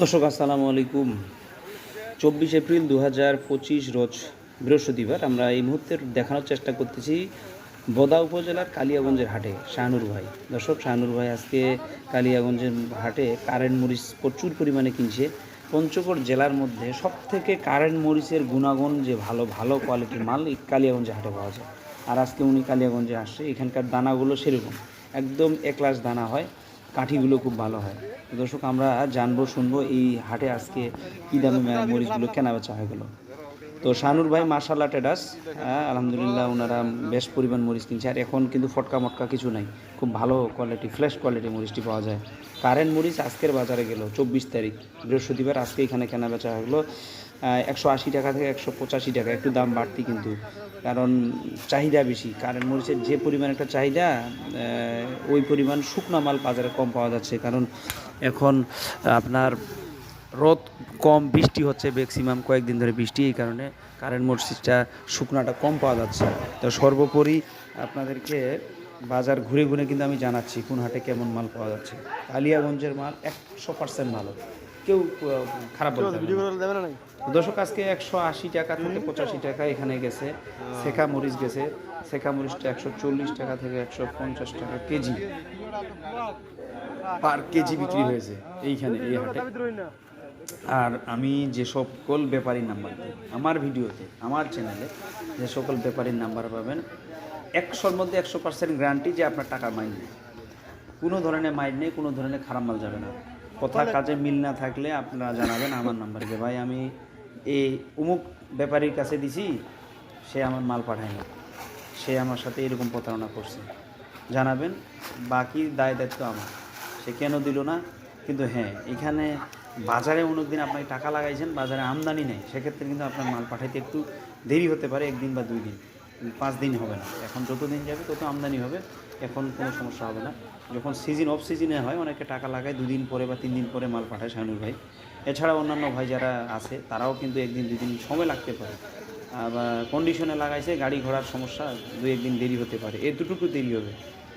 দর্শক, আসসালামু আলাইকুম। চব্বিশ এপ্রিল দু হাজার পঁচিশ রোজ বৃহস্পতিবার আমরা এই মুহূর্তে দেখানোর চেষ্টা করতেছি বদা উপজেলার কালিয়াগঞ্জের হাটে শাহানুর ভাই। দর্শক, শাহানুর ভাই আজকে কালিয়াগঞ্জের হাটে কারেন্ট মরিচ প্রচুর পরিমাণে কিনছে। পঞ্চগড় জেলার মধ্যে সব থেকে কারেন্ট মরিচের গুণাগুণ যে ভালো ভালো কোয়ালিটির মাল এই কালিয়াগঞ্জে হাটে পাওয়া যায়। আর আজকে উনি কালিয়াগঞ্জে আসছে, এখানকার দানাগুলো সেরকম। একদম একলাস দানা হয়। কাঠিগুলো খুব ভালো হয়। দর্শক, আমরা জানব, শুনব এই হাটে আজকে কী দামে মরিচগুলো কেনা বেচা হয়ে গেলো। তো শানুর ভাই মার্শাল্লাহ টেডাস। হ্যাঁ, আলহামদুলিল্লাহ ওনারা বেশ পরিমাণ মরিচ কিনছে। আর এখন কিন্তু ফটকা মটকা কিছু নাই। খুব ভালো কোয়ালিটি ফ্রেশ কোয়ালিটির মরিচটি পাওয়া যায়। কারেন্ট মরিচ আজকের বাজারে গেল চব্বিশ তারিখ। বৃহস্পতিবার আজকে এখানে কেনা বেচা হলো একশো আশি টাকা থেকে একশো পঁচাশি টাকা। একটু দাম বাড়তি কিন্তু। কারণ চাহিদা বেশি। কারেন্ট মরিচের যে পরিমাণ একটা চাহিদা ওই পরিমাণ শুকনো মাল বাজারে কম পাওয়া যাচ্ছে। কারণ এখন আপনার রোদ কম বৃষ্টি হচ্ছে ম্যাক্সিমাম কয়েকদিন ধরে বৃষ্টি এই কারণে কারেন্ট মরিচটা শুকনাটা কম পাওয়া যাচ্ছে। তো সর্বোপরি আপনাদেরকে বাজার ঘুরে ঘুরে কিন্তু আমি জানাচ্ছি কোন হাটে কেমন মাল পাওয়া যাচ্ছে। কালিয়াগঞ্জের মাল একশো পার্সেন্ট ভালো। কেউ খারাপ দর্শক আজকে একশো আশি টাকা থেকে পঁচাশি টাকা এখানে গেছে। শেখা মরিচ গেছে। শেখা মরিচটা একশো চল্লিশ টাকা থেকে একশো পঞ্চাশ টাকা কেজি। পার কেজি বিক্রি হয়েছে এইখানে এই হাটে। আর আমি যে সকল ব্যাপারীর নাম্বার দিই আমার ভিডিওতে আমার চ্যানেলে যে সকল ব্যাপারীর নাম্বার পাবেন একশোর মধ্যে একশো পার্সেন্ট গ্যারান্টি যে আপনার টাকা মাইন নেই। কোনো ধরনের মাইন নেই কোনো ধরনের খারাপ মাল যাবে না। কথা কাজে মিল না থাকলে আপনারা জানাবেন আমার নাম্বার যে ভাই আমি এই অমুক ব্যাপারীর কাছে দিছি সে আমার মাল পাঠায়নি। সে আমার সাথে এরকম প্রতারণা করছে। জানাবেন বাকি দায় দায়িত্ব আমার। সে কেন দিল না? কিন্তু হ্যাঁ এখানে বাজারে অনেকদিন আপনি টাকা লাগাইছেন, বাজারে আমদানি নেই, সেক্ষেত্রে কিন্তু আপনার মাল পাঠাইতে একটু দেরি হতে পারে, একদিন বা দুই দিন, পাঁচ দিন হবে না। এখন যত দিন যাবে, তত আমদানি হবে, এখন কোনো সমস্যা হবে না। যখন সিজন অফ সিজনে হয়, অনেকে টাকা লাগায় দুদিন পরে বা তিন দিন পরে মাল পাঠায় শানুর ভাই। এছাড়া অন্যান্য ভাই যারা আছে, তারাও কিন্তু একদিন, দুই দিন সময় লাগতে পারে। আবার কন্ডিশনে লাগাইছে, গাড়ি ঘোড়ার সমস্যা দু একদিন দেরি হতে পারে। এ দুটুকু দেরি হবে,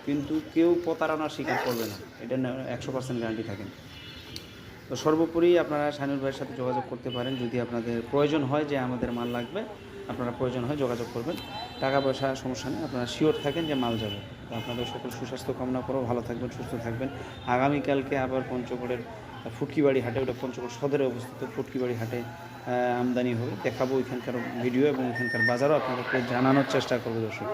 কিন্তু কেউ প্রতারণার শিকার করবে না। এটা একশো পার্সেন্ট গ্যারান্টি থাকেন তো সর্বোপরি আপনারা শানুর ভাইয়ের সাথে যোগাযোগ করতে পারেন। যদি আপনাদের প্রয়োজন হয় যে আমাদের মাল লাগবে, আপনারা প্রয়োজন হয় যোগাযোগ করবেন। টাকা পয়সা সমস্যা নেই, আপনারা শিওর থাকেন যে মাল যাবে। তো আপনাদের সকল সুস্বাস্থ্য কামনা করো, ভালো থাকবেন, সুস্থ থাকবেন। আগামীকালকে আবার পঞ্চগড়ের ফুটকিবাড়ি হাটে, ওটা পঞ্চগড় সদরে অবস্থিত ফুটকিবাড়ি হাটে আমদানি হবে। দেখাবো এখানকার ভিডিও এবং এখানকার বাজারও, আপনাদেরকে জানানোর চেষ্টা করব দর্শক।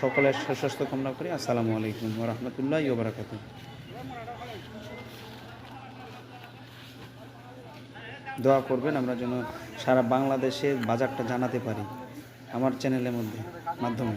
সকলের সুস্বাস্থ্য কামনা করি। আসসালামু আলাইকুম রহমতুল্লাহ ইবরাকাতু দোয়া করবেন আমরা যেন সারা বাংলাদেশের বাজারটা জানাতে পারি আমার চ্যানেলের মধ্যে মাধ্যমে।